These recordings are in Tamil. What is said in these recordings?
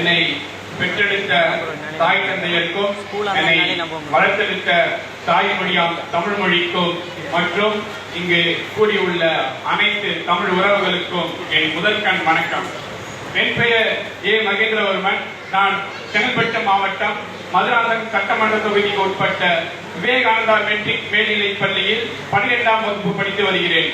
என்னை பெற்றெடுத்த தாய் தந்தையருக்கும் என்னை இருந்தாலே நம்ம வளர்த்தெடுத்த தாய்மொழியாம் தமிழ் மொழிக்கும் மற்றும் இங்கு கூடியுள்ள அனைத்து தமிழ் உறவுகளுக்கும் என் முதற்கண் வணக்கம். என் பெயர் ஏ மகேந்திரவர்மன். நான் செங்கல்பட்டு மாவட்டம் மதுராந்தகம் சட்டமன்ற தொகுதிக்கு உட்பட்ட விவேகானந்தா மெட்ரிக் மேல்நிலைப் பள்ளியில் பன்னிரெண்டாம் வகுப்பு படித்து வருகிறேன்.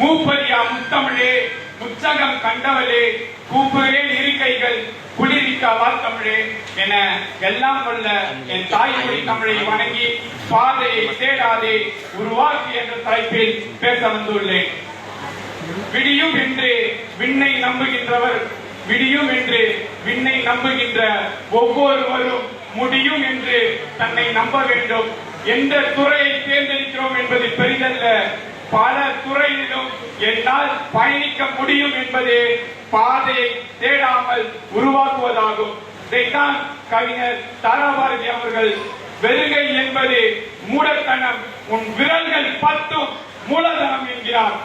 மூப்பரியா முத்தமிழே முச்சகம் கண்டவளே கூப்புகிறே இருக்கைகள் குளிரிக்கா வாத்தமிழே என எல்லாம் வல்ல என் தாய்மொழி தமிழை வணங்கி பாதையை தேடாதே உருவாக்கி என்ற தலைப்பில் பேச வந்துள்ளேன். விடியும் என்று விண்ணை நம்புகின்றவர் விடியும் என்று விண்ணை நம்புகின்ற ஒவ்வொருவரும் முடியும் என்று தன்னை நம்ப வேண்டும். எந்த துறையை தேர்ந்தெடுக்கிறோம் என்பது பெரிதல்ல. பல துறையிலும் என்னால் பயணிக்க முடியும் என்பதே பாதையை அவர்கள் உருவாக்குவதாகும். இதைத்தான் கவிஞர் தாராபாரதி அவர்கள் வெறுகை என்பது மூடத்தனம் உன் விரல்கள் பத்தும் மூலதனம் என்கிறார்.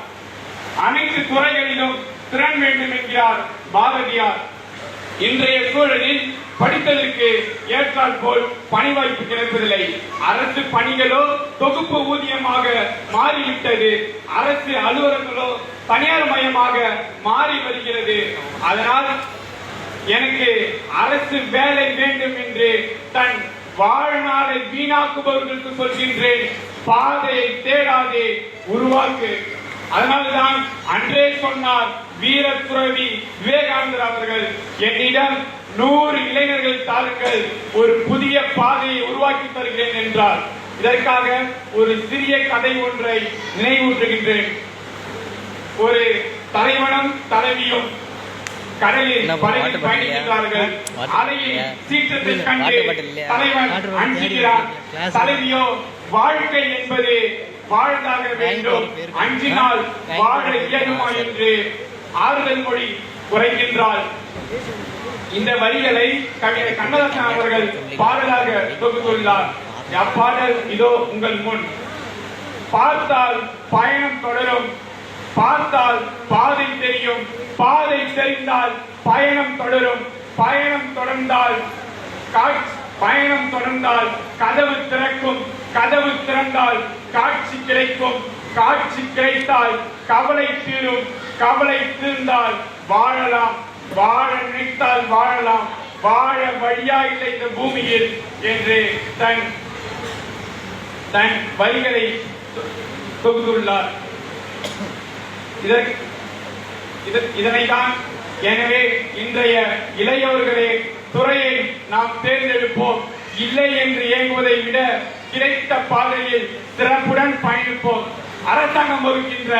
அனைத்து துறைகளிலும் திறன் வேண்டும் என்கிறார் பாரதியார். இன்றைய சூழலில் படித்ததற்கு ஏற்றால் போல் பணி வாய்ப்பு கிடைப்பதில்லை. அரசு பணிகளோ தொகுப்பு ஊதியமாக மாறிவிட்டது. அரசு அலுவலர்களோ தனியார் மயமாக மாறி வருகிறது. அதனால் எனக்கு அரசு வேலை வேண்டும் என்று தன் வாழ்நாளை வீணாக்குபவர்களுக்கு சொல்கின்றேன். பாதையை தேடாதே உருவாக்கு. அதனால்தான் அன்றே சொன்னார் வீர துறவி விவேகானந்தர் அவர்கள் என்னிடம் நூறு இளைஞர்கள் தாருங்கள் ஒரு புதிய பாதையை உருவாக்கி தருகிறேன் என்றார். இதற்காக ஒரு சிறிய கதை ஒன்றை நினைவூற்றுகின்றேன் ஒரு தலைவனும் தலைவியும் கடலில் அலையில் சீற்றத்தை கண்டு? தலைவன் கிளாஸ் தலைவியோ வாழ்க்கை என்பது வாழ்ந்தாக வேண்டும். அஞ்சினால் வாழ இயலுமா என்று ஆறுதல் மொழி குறைக்கின்றாள். இந்த வரிகளை கவிஞர் கண்ணதாசன் அவர்கள் பாடலாக தொகுத்துள்ளார் அப்பாடல் இதோ உங்கள் முன். பார்த்தால் பயணம் தொடரும். பார்த்தால் பாதை தெரியும் பாதை தெரிந்தால் பயணம் தொடரும் பயணம் தொடர்ந்தால் காட்சி பயணம் தொடர்ந்தால் கதவு திறக்கும் கதவு திறந்தால் காட்சி கிடைக்கும் காட்சி கிடைத்தால் கவலை தீரும் கவலை தீர்ந்தால் வாழலாம் வாழ நினைத்தால் வாழலாம் வாழ வழியா இல்லை இந்த பூமியில் என்று தன் தன் வரிகளை தொகுத்துள்ளார். இதனைதான் எனவே இன்றைய இளையவர்களே துறையை நாம் தேர்ந்தெடுப்போம். இல்லை என்று இயங்குவதை விட கிடைத்த பாதையில் சிறப்புடன் பயணிப்போம். அரசாங்கம் வகுக்கின்ற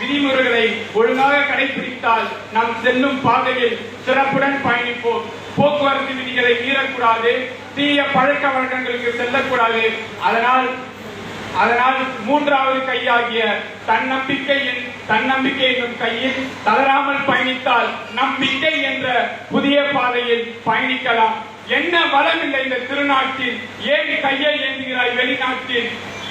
விதிமுறைகளை ஒழுங்காக கடைபிடித்தால் நாம் செல்லும் பாதையில் சிறப்புடன் பயணிப்போம். போக்குவரத்து விதிகளை மீறக்கூடாது தீய பழக்க வழக்கங்களுக்கு செல்லக்கூடாது. அதனால் அதனால் மூன்றாவது கையாகிய தன்னம்பிக்கையின் தன்னம்பிக்கை என்னும் கையில் தளராமல் பயணித்தால் நம்பிக்கை என்ற புதிய பாதையில் பயணிக்கலாம். என்ன வளமில்லை இந்த திருநாட்டில்? ஏன் கையை ஏந்துகிறாய் வெளிநாட்டில்?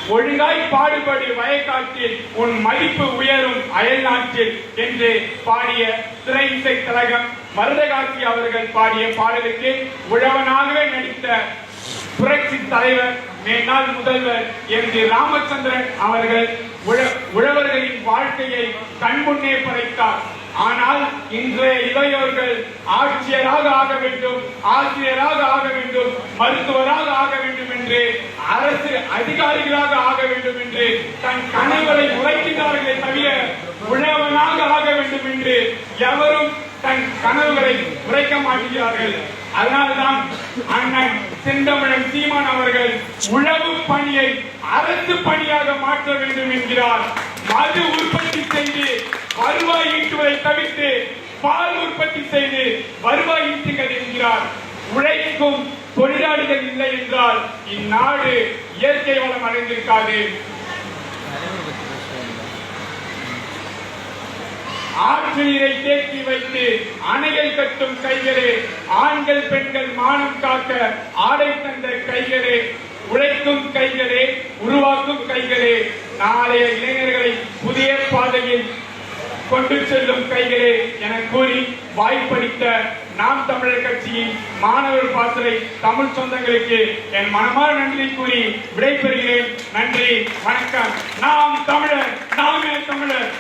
ஒழுங்காய் பாடுபடு வயக்காட்டில் உன் மதிப்பு உயரும் அயல் நாட்டில் என்று பாடிய திரை இசை கழகம் மருதகாட்சி அவர்கள் பாடிய பாடலுக்கு உழவனாகவே நடித்த புரட்சி தலைவர் மேனால் முதல்வர் எம். ஜி ராமச்சந்திரன் அவர்கள் உழ- உழவர்களின் வாழ்க்கையை கண்முன்னே படைத்தார். ஆனால் இன்றைய இளையோர்கள் ஆட்சியராக ஆக வேண்டும் ஆசிரியராக ஆக வேண்டும் மருத்துவராக ஆக வேண்டும் என்று அரசு அதிகாரிகளாக ஆக வேண்டும் என்று தன் கனவுகளை உழைக்கிறார்களே தவிர உழவனாக ஆக வேண்டும் என்று எவரும் தன் கனவுகளை உரைக்க மாட்டேங்கிறார்கள். அதனால்தான் அண்ணன் செந்தமிழன் சீமான் அவர்கள் உழவு பணியை அரசு பணியாக மாற்ற வேண்டும் என்கிறார். மது உற்பத்தி செய்து வருவாய் ஈட்டுவதை தவிர்த்து பால் உற்பத்தி செய்து வருவாய் ஈட்டுகள் என்கிறார். உழைக்கும் தொழிலாளிகள் இல்லை என்றால் இந்நாடு இயற்கை வளம் அடைந்திருக்காது. ஆற்று தேக்கி வைத்து அணைகள் கட்டும் கைகளே ஆண்கள் பெண்கள் மானம் காக்க ஆடை தந்த கைகளே உழைக்கும் கைகளே உருவாக்கும் கைகளே நாளைய இளைஞர்களை புதிய பாதையில் கொண்டு செல்லும் கைகளே என கூறி வாய்ப்பளித்த நாம் தமிழர் கட்சியின் மாணவர் பாசறை தமிழ் சொந்தங்களுக்கு என் மனமார நன்றி கூறி விடைபெறுகிறேன். நன்றி வணக்கம். நாம் தமிழர் நாமே தமிழர்.